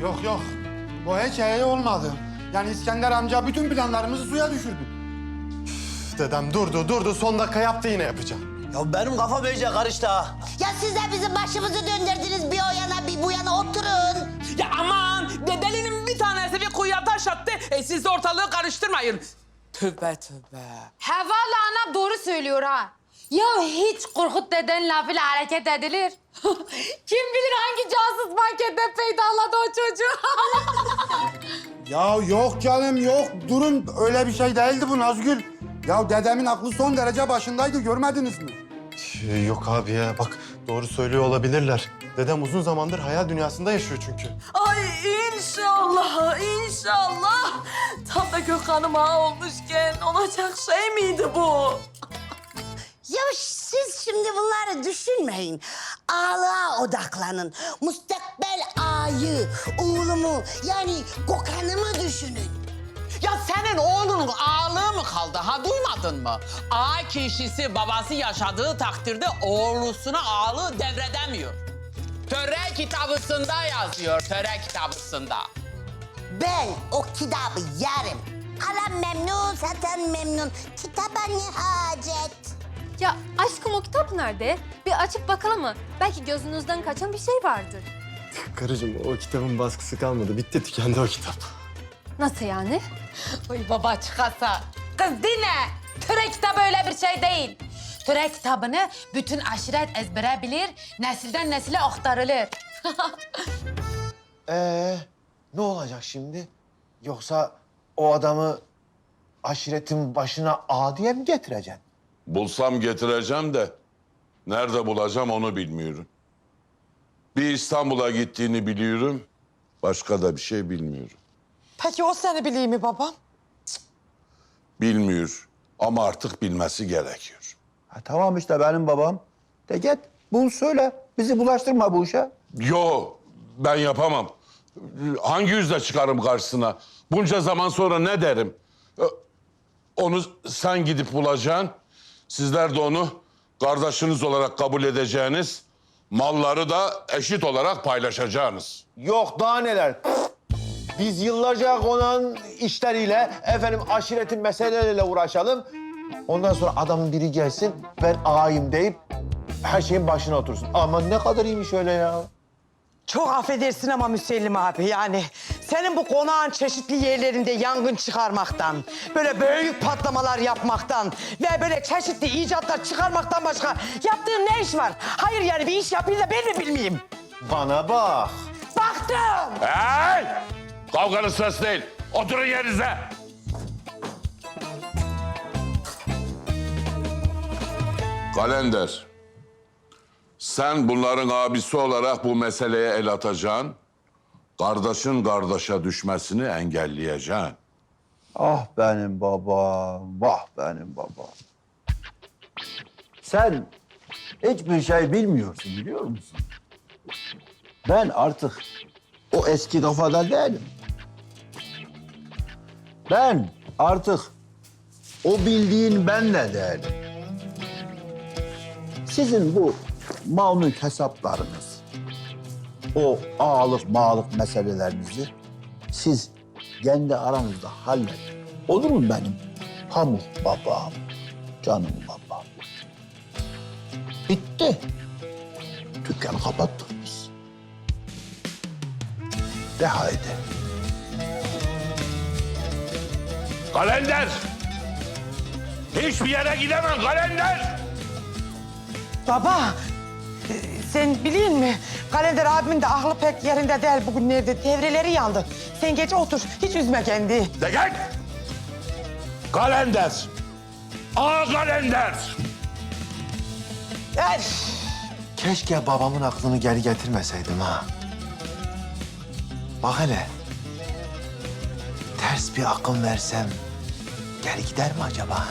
Yok yok. Bu hikaye olmadı. Yani İskender amca bütün planlarımızı suya düşürdü. Dedem durdu durdu son dakika yaptı yine yapacağım. Ya benim kafam iyice karıştı ha. Ya siz de bizim başımızı döndürdünüz bir o yana bir bu yana oturun. Ya aman dedelinin bir tanesi bir kuyuya taş attı. E siz de ortalığı karıştırmayın. Tövbe tövbe. He anam doğru söylüyor ha. Ya hiç Korkut deden lafıyla hareket edilir. Kim bilir hangi casus mankende peydahladı o çocuğu. Ya yok canım yok. Durun öyle bir şey değildi bu Nazgül. Ya dedemin aklı son derece başındaydı görmediniz mi? Ee, Yok abi ya bak doğru söylüyor olabilirler. Dedem uzun zamandır hayal dünyasında yaşıyor çünkü. Ay inşallah, inşallah. Tam da Gökhan'ım ağa olmuşken olacak şey miydi bu? Ya siz şimdi bunları düşünmeyin. Ağlığa odaklanın. Müstakbel ağayı, oğlumu yani kokanımı düşünün. Ya senin oğlunun ağlığı mı kaldı ha duymadın mı? Ağa kişisi babası yaşadığı takdirde oğlusuna ağlığı devredemiyor. Töre kitabısında yazıyor, töre kitabısında. Ben o kitabı yerim. Alan memnun, satan memnun. Kitaba ne hacet? Ya aşkım o kitap nerede? Bir açıp bakalım mı? Belki gözünüzden kaçan bir şey vardır. Karıcığım o kitabın baskısı kalmadı. Bitti tükendi o kitap. Nasıl yani? Oy baba çıkasa. Kız dinle. Töre kitabı öyle bir şey değil. Töre kitabını bütün aşiret ezbere bilir, nesilden nesile aktarılır. Ee, ne olacak şimdi? Yoksa o adamı aşiretin başına ağa diye mi getireceksin? Bulsam getireceğim de nerede bulacağım onu bilmiyorum. Bir İstanbul'a gittiğini biliyorum. Başka da bir şey bilmiyorum. Peki o seni biliyor mi babam? Bilmiyor ama artık bilmesi gerekiyor. Ha, tamam işte benim babam. De git bul söyle. Bizi bulaştırma bu işe. Yo ben yapamam. Hangi yüzle çıkarım karşısına? Bunca zaman sonra ne derim? Onu sen gidip bulacaksın. Sizler de onu kardeşiniz olarak kabul edeceğiniz, malları da eşit olarak paylaşacaksınız. Yok daha neler. Biz yıllarca konağın işleriyle, efendim aşiretin meseleleriyle uğraşalım. Ondan sonra adamın biri gelsin, ben ağayım deyip her şeyin başına otursun. Ama ne kadar iyiymiş öyle ya. Çok affedersin ama Müsellim abi yani senin bu konağın çeşitli yerlerinde yangın çıkarmaktan, böyle büyük patlamalar yapmaktan ve böyle çeşitli icatlar çıkarmaktan başka yaptığın ne iş var? Hayır yani bir iş yapayım da ben mi bilmeyeyim? Bana bak. Baktım. Hey! Kavganın sırası değil. Oturun yerinize. Kalender. Sen bunların abisi olarak bu meseleye el atacaksın. Kardeşin kardeşe düşmesini engelleyeceksin. Ah benim babam, vah benim babam. Sen hiçbir şey bilmiyorsun biliyor musun? Ben artık o eski kafada değilim. Ben artık o bildiğin ben de değilim. Sizin bu mal mülk hesaplarınız, o ağalık mağalık meselelerinizi siz kendi aranızda halledin. Olur mu benim pamuk babam, canım babam? Bitti. Dükkanı kapattık biz. De haydi. Kalender! Hiçbir yere gidemem kalender! Baba sen biliyor musun? Kalender abimin de aklı pek yerinde değil bugünlerde. Devreleri yandı. Sen geç otur. Hiç üzme kendi. De gel! Kalender! Aa kalender! Öf. Keşke babamın aklını geri getirmeseydim ha. Bak hele. Ters bir akım versem geri gider mi acaba ha?